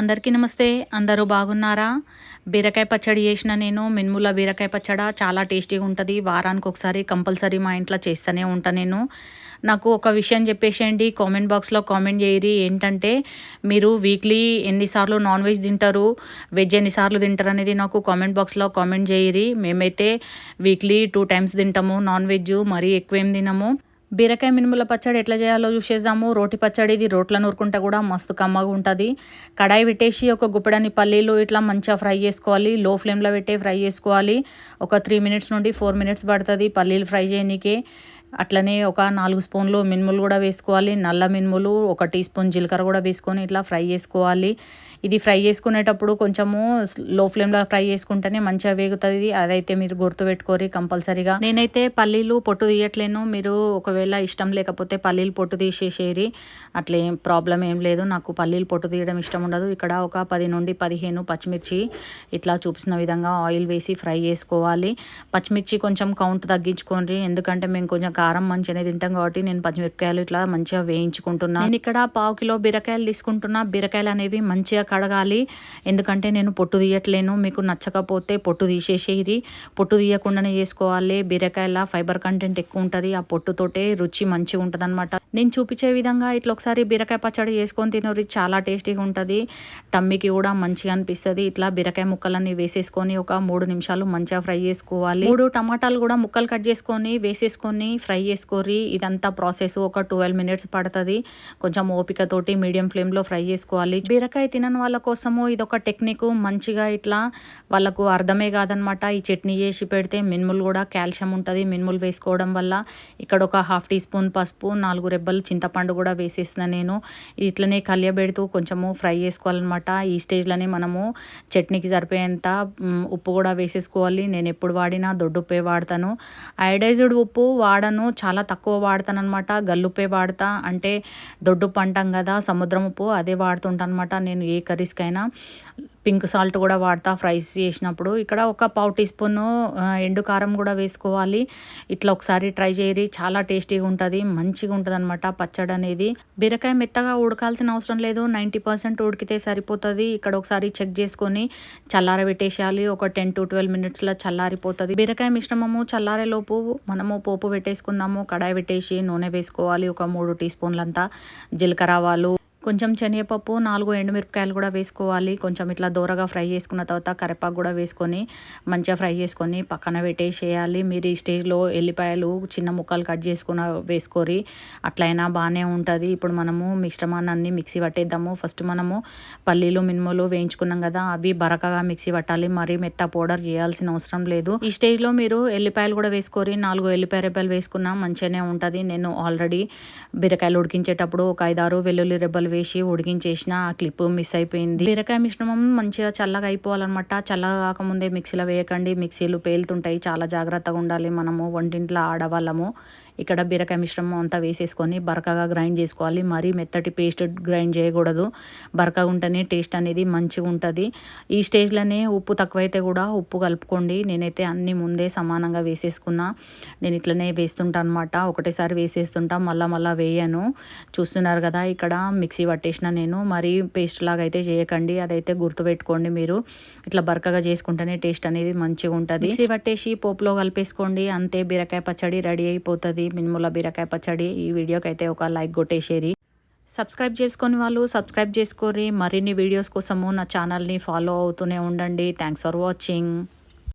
అందరికీ నమస్తే. అందరూ బాగున్నారా? బీరకాయ పచ్చడి చేసిన నేను మినుముల బీరకాయ పచ్చడ చాలా టేస్టీగా ఉంటుంది. వారానికి ఒకసారి కంపల్సరీ మా ఇంట్లో చేస్తూనే ఉంటాను నేను. నాకు ఒక విషయం చెప్పేసేయండి. కామెంట్ బాక్స్లో కామెంట్ చేయరి. ఏంటంటే మీరు వీక్లీ ఎన్నిసార్లు నాన్ వెజ్ తింటారు? వెజ్ ఎన్నిసార్లు తింటారు అనేది నాకు కామెంట్ బాక్స్లో కామెంట్ చేయరి. మేమైతే వీక్లీ టూ టైమ్స్ తింటాము నాన్ వెజ్ మరీ ఎక్కువ ఏం తినము. బీరకాయ మినుముల పచ్చడి ఎట్లా చేయాలో చూసేద్దాము. రోటి పచ్చడి ఇది రోట్ల నూరుకుంటే కూడా మస్తు కమ్మగా ఉంటుంది. కడాయి పెట్టేసి ఒక గుప్పెడని పల్లీలు ఇట్లా మంచిగా ఫ్రై చేసుకోవాలి. లో ఫ్లేమ్లో పెట్టే ఫ్రై చేసుకోవాలి. ఒక త్రీ మినిట్స్ నుండి ఫోర్ మినిట్స్ పడుతుంది పల్లీలు ఫ్రై చేయనీకే. అట్లనే ఒక నాలుగు స్పూన్లు మినుములు కూడా వేసుకోవాలి. నల్ల మినుములు ఒక టీ స్పూన్ జీలకర్ర కూడా వేసుకొని ఇట్లా ఫ్రై చేసుకోవాలి. ఇది ఫ్రై చేసుకునేటప్పుడు కొంచెము లో ఫ్లేమ్లో ఫ్రై చేసుకుంటేనే మంచిగా వేగుతుంది. అదైతే మీరు గుర్తుపెట్టుకోరి కంపల్సరీగా. నేనైతే పల్లీలు పొట్టు తీయట్లేను. మీరు ఒకవేళ ఇష్టం లేకపోతే పల్లీలు పొట్టు తీసేసేరి. అట్లా ఏం ప్రాబ్లం ఏం లేదు. నాకు పల్లీలు పొట్టు తీయడం ఇష్టం ఉండదు. ఇక్కడ ఒక పది నుండి పదిహేను పచ్చిమిర్చి ఇట్లా చూపిస్తున్న విధంగా ఆయిల్ వేసి ఫ్రై చేసుకోవాలి. పచ్చిమిర్చి కొంచెం కౌంట్ తగ్గించుకోండి. ఎందుకంటే మేము కొంచెం కారం మంచిగానే తింటాం కాబట్టి నేను పచ్చిమిరపకాయలు ఇట్లా మంచిగా వేయించుకుంటున్నాను నేను ఇక్కడ పావు కిలో బీరకాయలు తీసుకుంటున్నా. బీరకాయలు అనేవి మంచిగా కడగాలి. ఎందుకంటే నేను పొట్టు తీయట్లేను. మీకు నచ్చకపోతే పొట్టు తీసేసేది పొట్టు తీయకుండానే చేసుకోవాలి. బీరకాయల ఫైబర్ కంటెంట్ ఎక్కువ ఉంటుంది. ఆ పొట్టుతోటే రుచి మంచిగా ఉంటుంది అనమాట నేను చూపించే విధంగా ఇట్లా ఒకసారి బీరకాయ పచ్చడి చేసుకొని తినరు. చాలా టేస్టీగా ఉంటుంది. టమ్మికి కూడా మంచిగా అనిపిస్తుంది. ఇట్లా బీరకాయ ముక్కలన్నీ వేసేసుకొని ఒక మూడు నిమిషాలు మంచిగా ఫ్రై చేసుకోవాలి. మూడు టమాటాలు కూడా ముక్కలు కట్ చేసుకొని వేసేసుకొని ఫ్రై చేసుకోరి ఇదంతా ప్రాసెస్ ఒక ట్వెల్వ్ మినిట్స్ పడుతుంది. కొంచెం ఓపికతోటి మీడియం ఫ్లేమ్లో ఫ్రై చేసుకోవాలి. బీరకాయ తినని వాళ్ళ కోసము ఇది ఒక టెక్నిక్. మంచిగా ఇట్లా వాళ్ళకు అర్థమే కాదనమాట. ఈ చట్నీ చేసి పెడితే మినుములు కూడా కాల్షియం ఉంటుంది. మినుములు వేసుకోవడం వల్ల ఇక్కడ ఒక హాఫ్ టీ స్పూన్ పసుపు నాలుగు రెబ్బలు చింతపండు కూడా వేసేసిన నేను. ఇట్లనే కలియబెడుతూ కొంచెము ఫ్రై చేసుకోవాలన్నమాట. ఈ స్టేజ్లోనే మనము చట్నీకి సరిపోయేంత ఉప్పు కూడా వేసేసుకోవాలి. నేను ఎప్పుడు వాడినా దొడ్డుప్పే వాడతాను. అయోడైజ్డ్ ఉప్పు వాడను చాలా తక్కువ వాడతాను అనమాట గల్లుప్పే వాడతా. అంటే దొడ్డుప్పు అంటాం కదా సముద్రం ఉప్పు అదే వాడుతుంటాను అనమాట నేను ఏ కర్రీస్కైనా. పింక్ సాల్ట్ కూడా వాడతా ఫ్రైస్ చేసినప్పుడు. ఇక్కడ ఒక పావు టీ స్పూన్ ఎండు కారం కూడా వేసుకోవాలి. ఇట్లా ఒకసారి ట్రై చేయరి చాలా టేస్టీగా ఉంటుంది మంచిగా ఉంటుంది అనమాట పచ్చడి అనేది. బీరకాయ మెత్తగా ఉడకాల్సిన అవసరం లేదు నైంటీ పర్సెంట్ ఉడికితే సరిపోతుంది. ఇక్కడ ఒకసారి చెక్ చేసుకొని చల్లారబెట్టేసేయాలి ఒక టెన్ టు ట్వెల్వ్ మినిట్స్లో చల్లారిపోతుంది. బీరకాయ మిశ్రమము చల్లారేలోపు మనము పోపు పెట్టేసుకుందాము కడాయి పెట్టేసి నూనె వేసుకోవాలి ఒక మూడు టీ స్పూన్లంతా. జీలకర్ర ఆవాలు కొంచెం శనగపప్పు నాలుగు ఎండుమిరపకాయలు కూడా వేసుకోవాలి. కొంచెం ఇట్లా దూరగా ఫ్రై చేసుకున్న తర్వాత కరివేపాకు కూడా వేసుకొని మంచిగా ఫ్రై చేసుకొని పక్కన పెట్టేసేయాలి. మీరు ఈ స్టేజ్లో ఎల్లిపాయలు చిన్న ముక్కలు కట్ చేసుకున్న వేసుకోరి. అట్లయినా బాగానే ఉంటుంది. ఇప్పుడు మనము మిశ్రమాన్ని మిక్సీ పట్టేద్దాము. ఫస్ట్ మనము పల్లీలు మినుములు వేయించుకున్నాం కదా అవి బరకగా మిక్సీ పట్టాలి. మరీ మెత్త పౌడర్ చేయాల్సిన అవసరం లేదు. ఈ స్టేజ్లో మీరు ఎల్లిపాయలు కూడా వేసుకోరి. నాలుగు ఎల్లిపాయ రెబ్బలు వేసుకున్నా మంచిగానే ఉంటుంది. నేను ఆల్రెడీ బీరకాయలు ఉడికించేటప్పుడు ఒక ఐదారు వెల్లుల్లి రెబ్బలు వేసి ఉడికించేసిన ఆ క్లిప్ మిస్ అయిపోయింది. బీరకాయ మిశ్రమం మంచిగా చల్లగా అయిపోవాలన్నమాట. చల్లగా కాకముందే మిక్సీలో వేయకండి. మిక్సీలు పేలుతుంటాయి. చాలా జాగ్రత్తగా ఉండాలి మనము. వంటింట్లో ఆడవాళ్ళము. ఇక్కడ బీరకాయ మిశ్రమం అంతా వేసేసుకొని బరకగా గ్రైండ్ చేసుకోవాలి. మరీ మెత్తటి పేస్ట్ గ్రైండ్ చేయకూడదు. బరకగా ఉంటేనే టేస్ట్ అనేది మంచిగా ఉంటుంది. ఈ స్టేజ్లోనే ఉప్పు తక్కువైతే కూడా ఉప్పు కలుపుకోండి. నేనైతే అన్ని ముందే సమానంగా వేసేసుకున్నా. నేను ఇట్లనే వేస్తుంటా అనమాట ఒకటేసారి వేసేస్తుంటా. మళ్ళా మళ్ళీ వేయను. చూస్తున్నారు కదా ఇక్కడ మిక్సీ పట్టేసిన నేను. మరీ పేస్ట్ లాగా అయితే చేయకండి. అదైతే గుర్తుపెట్టుకోండి మీరు. ఇట్లా బరకగా చేసుకుంటేనే టేస్ట్ అనేది మంచిగా ఉంటుంది. మిక్సీ పట్టేసి పోపులో కలిపేసుకోండి. అంతే బీరకాయ పచ్చడి రెడీ అయిపోతుంది. మినుముల బీరకాయ పచ్చడి ఈ వీడియోకి అయితే ఒక లైక్ కొట్టేసేరి సబ్స్క్రైబ్ చేసుకొని వాళ్ళు సబ్స్క్రైబ్ చేసుకోరి మరిన్ని వీడియోస్ కోసము నా ఛానల్ని ఫాలో అవుతూనే ఉండండి. Thanks for watching